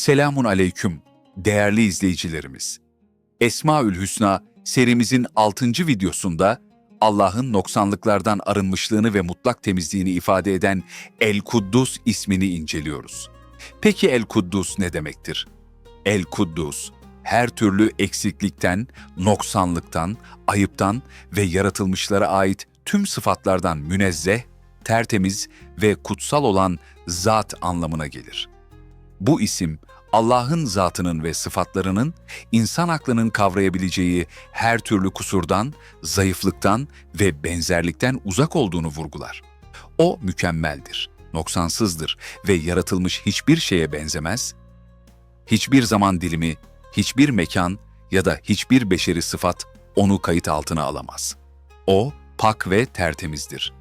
Selamun aleyküm değerli izleyicilerimiz. Esmaül Hüsna serimizin 6. videosunda Allah'ın noksanlıklardan arınmışlığını ve mutlak temizliğini ifade eden El Kuddus ismini inceliyoruz. Peki El Kuddus ne demektir? El Kuddus, her türlü eksiklikten, noksanlıktan, ayıptan ve yaratılmışlara ait tüm sıfatlardan münezzeh, tertemiz ve kutsal olan zat anlamına gelir. Bu isim Allah'ın zatının ve sıfatlarının insan aklının kavrayabileceği her türlü kusurdan, zayıflıktan ve benzerlikten uzak olduğunu vurgular. O mükemmeldir, noksansızdır ve yaratılmış hiçbir şeye benzemez. Hiçbir zaman dilimi, hiçbir mekan ya da hiçbir beşeri sıfat onu kayıt altına alamaz. O pak ve tertemizdir.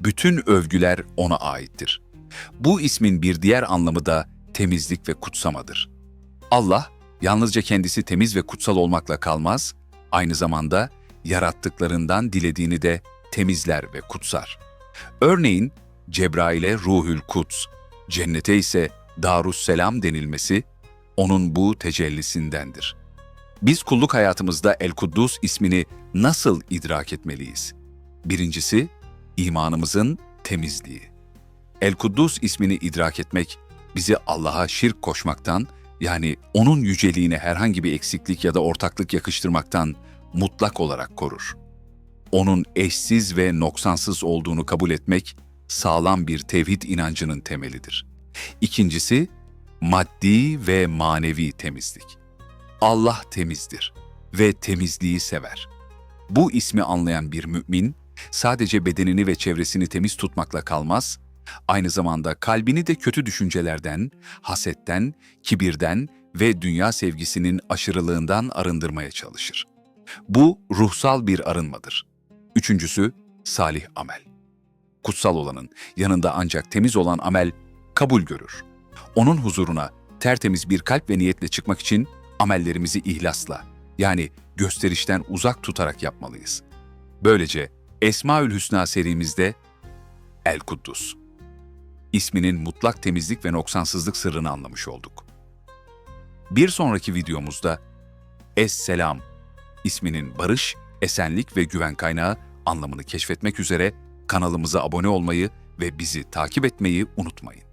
Bütün övgüler ona aittir. Bu ismin bir diğer anlamı da temizlik ve kutsamadır. Allah yalnızca kendisi temiz ve kutsal olmakla kalmaz, aynı zamanda yarattıklarından dilediğini de temizler ve kutsar. Örneğin Cebrail'e Ruhül Kuds, cennete ise Darusselam denilmesi onun bu tecellisindendir. Biz kulluk hayatımızda El Kuddus ismini nasıl idrak etmeliyiz? Birincisi, imanımızın temizliği. El Kuddus ismini idrak etmek, bizi Allah'a şirk koşmaktan, yani O'nun yüceliğine herhangi bir eksiklik ya da ortaklık yakıştırmaktan mutlak olarak korur. O'nun eşsiz ve noksansız olduğunu kabul etmek, sağlam bir tevhid inancının temelidir. İkincisi, maddi ve manevi temizlik. Allah temizdir ve temizliği sever. Bu ismi anlayan bir mümin, sadece bedenini ve çevresini temiz tutmakla kalmaz, aynı zamanda kalbini de kötü düşüncelerden, hasetten, kibirden ve dünya sevgisinin aşırılığından arındırmaya çalışır. Bu ruhsal bir arınmadır. Üçüncüsü, salih amel. Kutsal olanın yanında ancak temiz olan amel kabul görür. Onun huzuruna tertemiz bir kalp ve niyetle çıkmak için amellerimizi ihlasla, yani gösterişten uzak tutarak yapmalıyız. Böylece Esmaül Hüsna serimizde El Kuddus isminin mutlak temizlik ve noksansızlık sırrını anlamış olduk. Bir sonraki videomuzda Es-Selam isminin barış, esenlik ve güven kaynağı anlamını keşfetmek üzere kanalımıza abone olmayı ve bizi takip etmeyi unutmayın.